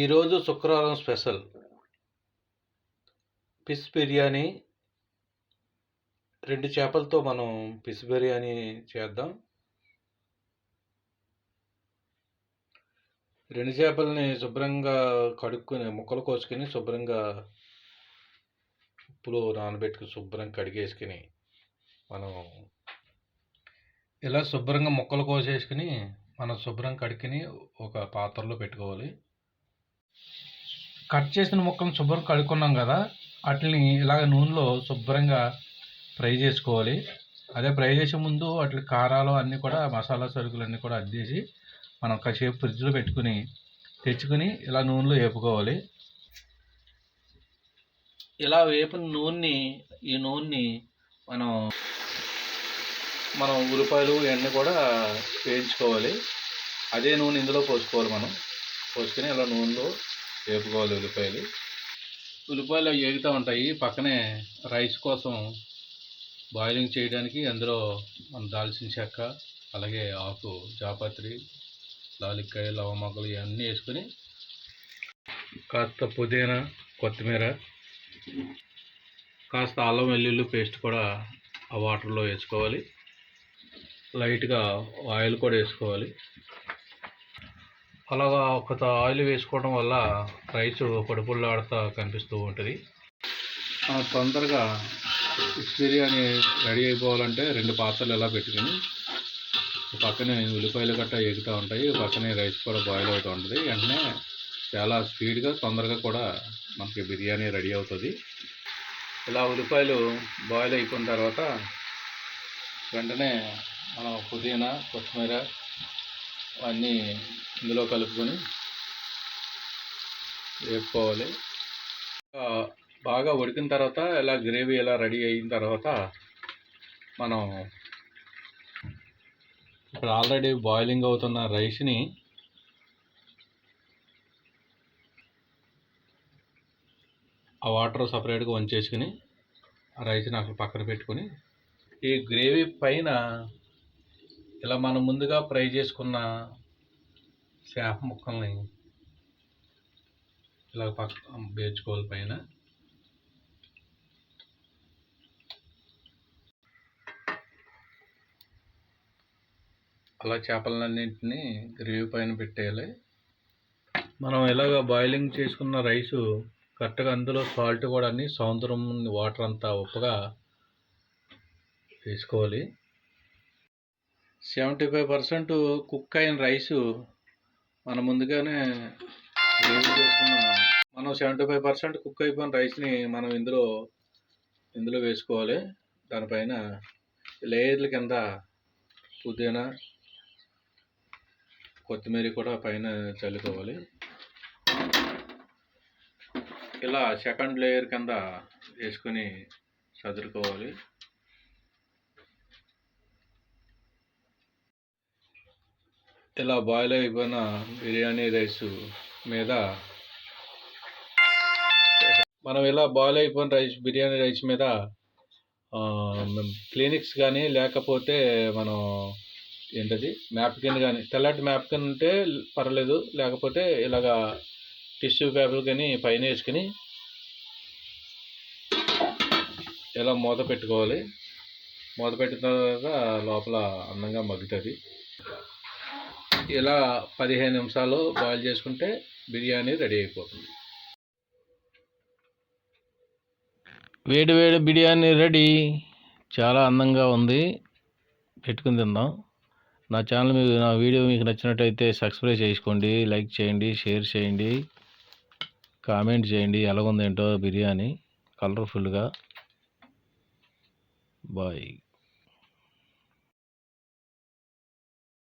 ఈరోజు శుక్రవారం special. Fish biryani రెండు చేపలతో మనం ఫిష్ బిర్యానీ చేద్దాం. రెండు చేపల్ని శుభ్రంగా కడుక్కుని ముక్కలు కోసుకొని శుభ్రంగా ఉప్పులో నానబెట్టుకుని శుభ్రంగా కడిగేసుకుని మనం ఇలా శుభ్రంగా ముక్కలు కోసేసుకుని మనం శుభ్రం కడుక్కుని ఒక పాత్రలో పెట్టుకోవాలి. కట్ చేసిన ముక్కలను శుభ్రం కడుక్కున్నాం కదా వాటిని ఇలాగ నూనెలో శుభ్రంగా ఫ్రై చేసుకోవాలి. అదే ఫ్రై చేసే ముందు వాటి కారాలు అన్నీ కూడా మసాలా సరుకులు అన్నీ కూడా అద్దేసి మనం కాసేపు ఫ్రిడ్జ్లో పెట్టుకుని తెచ్చుకుని ఇలా నూనెలో వేపుకోవాలి. ఇలా వేపిన నూనెని ఈ నూనెని మనం మనం ఉల్లిపాయలు ఇవన్నీ కూడా వేయించుకోవాలి. అదే నూనె ఇందులో పోసుకోవాలి మనం. పోసుకొని ఇలా నూనెలో వేపుకోవాలి ఉల్లిపాయలు. ఉల్లిపాయలు అవి వేగుతూ ఉంటాయి. పక్కనే రైస్ కోసం బాయిలింగ్ చేయడానికి అందులో మనం దాల్చిన చెక్క అలాగే ఆకు జాపత్రి లాలిక్కాయ లవమొగ్గలు ఇవన్నీ వేసుకొని కాస్త పుదీనా కొత్తిమీర కాస్త అల్లం వెల్లుల్లి పేస్ట్ కూడా ఆ వాటర్లో వేసుకోవాలి. లైట్గా ఆయిల్ కూడా వేసుకోవాలి. అలాగా ఒక ఆయిల్ వేసుకోవడం వల్ల రైస్ పొడిపుల్లాడుతూ కనిపిస్తూ ఉంటుంది. తొందరగా ఫిష్ బిర్యానీ రెడీ అయిపోవాలంటే రెండు పాత్రలు ఎలా పెట్టుకుని పక్కనే ఉల్లిపాయలు గట్రా ఎగుతూ ఉంటాయి పక్కనే రైస్ కూడా బాయిల్ అవుతూ ఉంటుంది. వెంటనే చాలా స్పీడ్గా తొందరగా కూడా మనకి బిర్యానీ రెడీ అవుతుంది. ఇలా ఉల్లిపాయలు బాయిల్ అయిపోయిన తర్వాత వెంటనే మనం పుదీనా కొత్తిమీర అన్నీ ఇందులో కలుపుకొని వేపుకోవాలి. బాగా ఉడికిన తర్వాత ఇలా గ్రేవీ ఇలా రెడీ అయిన తర్వాత మనం ఇప్పుడు ఆల్రెడీ బాయిలింగ్ అవుతున్న రైస్ని ఆ వాటర్ సపరేట్గా వంచేసుకుని ఆ రైస్ని అక్కడ పక్కన పెట్టుకొని ఈ గ్రేవీ పైన ఇలా మనం ముందుగా ఫ్రై చేసుకున్న చేప ముక్కల్ని ఇలా పక్క వేర్చుకోవాలి పైన. అలా చేపలన్నింటినీ గ్రేవీ పైన పెట్టేయాలి. మనం ఇలాగ బాయిలింగ్ చేసుకున్న రైసు కరెక్ట్గా అందులో సాల్ట్ కూడా అన్ని సముద్రం వాటర్ అంతా ఉప్పగా వేసుకోవాలి. సెవెంటీ ఫైవ్ పర్సెంట్ కుక్ అయిన రైసు మన ముందుగానే చేసుకున్న మనం సెవెంటీ ఫైవ్ పర్సెంట్ కుక్ అయిపోయిన రైస్ని మనం ఇందులో ఇందులో వేసుకోవాలి. దానిపైన లేయర్ల కింద పుదీనా కొత్తిమీర కూడా పైన చల్లుకోవాలి. ఇలా సెకండ్ లేయర్ కింద వేసుకొని చదురుకోవాలి ఇలా బాయిల్ అయిపోయిన బిర్యానీ రైస్ మీద? మనం ఇలా బాయిల్ అయిపోయిన రైస్ బిర్యానీ రైస్ మీద క్లినిక్స్ కానీ లేకపోతే మనం ఏంటది మ్యాప్కిన్ కానీ తెల్లటి మ్యాప్కిన్ ఉంటే పర్లేదు లేకపోతే ఇలాగా టిష్యూ పేపర్ కానీ పైన వేసుకుని ఇలా మూత పెట్టుకోవాలి. మూత పెట్టిన తర్వాత లోపల అందంగా మగ్గుతుంది. ఇలా పదిహేను నిమిషాలు బాయిల్ చేసుకుంటే బిర్యానీ రెడీ అయిపోతుంది. వేడి వేడి బిర్యానీ రెడీ. చాలా అందంగా ఉంది. పెట్టుకుని తిందాం. నా ఛానల్ మీకు నా వీడియో మీకు నచ్చినట్టయితే సబ్స్క్రైబ్ చేసుకోండి లైక్ చేయండి షేర్ చేయండి కామెంట్ చేయండి. ఎలాగుందేంటో బిర్యానీ. కలర్ఫుల్గా. బాయ్.